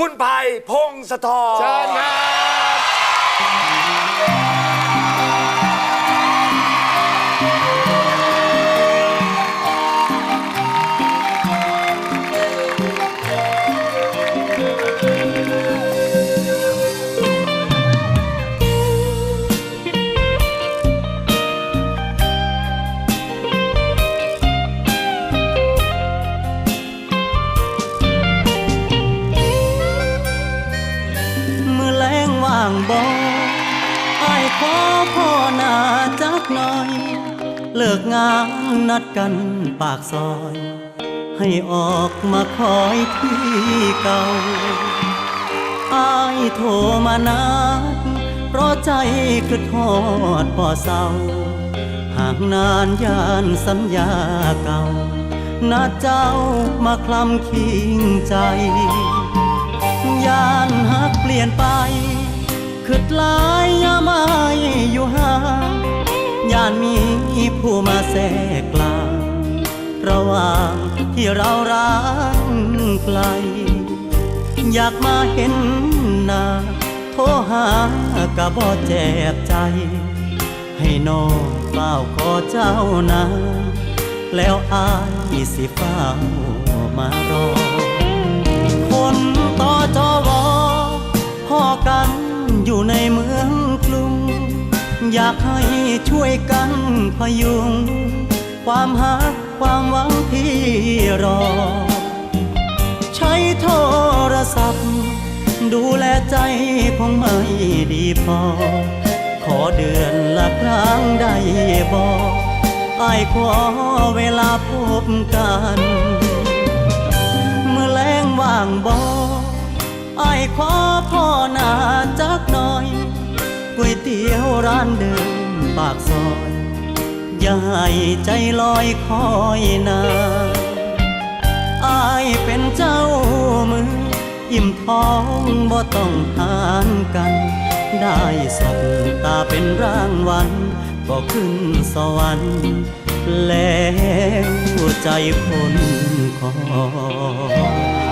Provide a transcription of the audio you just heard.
คุณภัยพงศธรเชิญครับางบ่ไอ้ายขอพ่อหน้าจักหน่อย เลิกงานนัดกันปากซอย ให้ออกมาคอยที่เก่าอายโทรมานัดเพราะใจคือทอดป่อเศร้าห่างนานยานสัญญาเก่านัดเจ้ามาคลำคิงใจ ยานหักเปลี่ยนไป คืดหลายยามไม่อยู่ห่างยานมีผู้มาแทรกกลางระหว่างที่เรารักไกล อยากมาเห็นหน้าโทรหากะบ่แจ็บใจ ให้น้องเฝ้าขอเจ้านาแล้วอายสิเฝ้ามารอ อยากให้ช่วยกันพยุง ความหักความหวังที่รอ ใช้โทรศัพท์ ดูแลใจคงไม่ดีพอ ขอเดือนละครั้งได้บอกไอ้ายขอเวลาพบกัน เมื่อแรงว่างบอไอ้ายขอ เตี๋ยวร้านเดิมปากซอยยาให้ใจลอยคอยนานอายเป็นเจ้ามือ อิ่มท้องบ่ต้องหารกัน ได้สบตาเป็นร่างวัน ก็ขึ้นสวรรค์แล้วใจคนคอย